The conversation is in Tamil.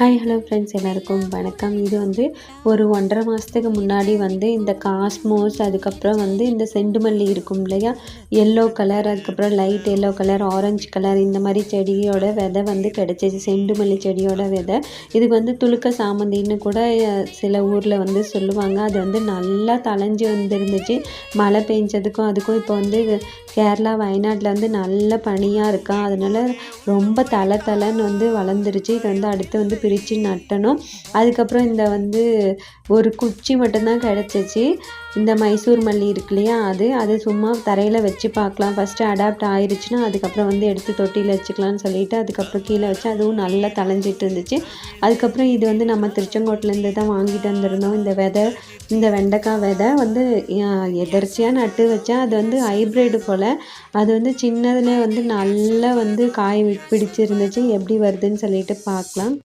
ஹாய் ஹலோ ஃப்ரெண்ட்ஸ் எல்லாருக்கும் வணக்கம். இது வந்து ஒரு ஒன்றரை மாதத்துக்கு முன்னாடி வந்து இந்த காஸ்மோஸ் அதுக்கப்புறம் வந்து இந்த செண்டுமல்லி இருக்கும் இல்லையா? எல்லோ கலர் அதுக்கப்புறம் light yellow colour orange colour இந்த மாதிரி செடியோட விதை வந்து கிடச்சிச்சு. செண்டுமல்லி செடியோட விதை. இதுக்கு வந்து துளுக்க சாமந்தின்னு கூட சில ஊரில் வந்து சொல்லுவாங்க. அது வந்து நல்லா தளைஞ்சு வந்துருந்துச்சு. மழை பெஞ்சதுக்கும் அதுக்கும் இப்போ வந்து கேரளா வயநாட்டில் வந்து நல்ல பனியாக இருக்கா? அதனால ரொம்ப தலை தலைன்னு வந்து வளர்ந்துருச்சு. இது வந்து அடுத்து வந்து பிரித்து நட்டணும். அதுக்கப்புறம் இந்த வந்து ஒரு குச்சி மட்டும்தான் கிடச்சிச்சு. இந்த மைசூர் மல்லி இருக்கு இல்லையா அது. அது சும்மா தரையில் வச்சு பார்க்கலாம். ஃபஸ்ட்டு அடாப்ட் ஆயிடுச்சுன்னா அதுக்கப்புறம் வந்து எடுத்து தொட்டியில் வச்சுக்கலாம்னு சொல்லிவிட்டு அதுக்கப்புறம் கீழே வச்சு அதுவும் நல்லா தலைஞ்சிட்டு இருந்துச்சு. அதுக்கப்புறம் இது வந்து நம்ம திருச்செங்கோட்டிலேருந்து தான் வாங்கிட்டு வந்திருந்தோம். இந்த விதை இந்த வெண்டைக்காய் விதை வந்து எதர்ச்சியாக நட்டு வச்சேன் அது வந்து ஹைப்ரிட் போல். அது வந்து சின்னதுலேயே வந்து நல்லா வந்து காய் பிடிச்சிருந்துச்சு. எப்படி வருதுன்னு சொல்லிட்டு பார்க்கலாம்.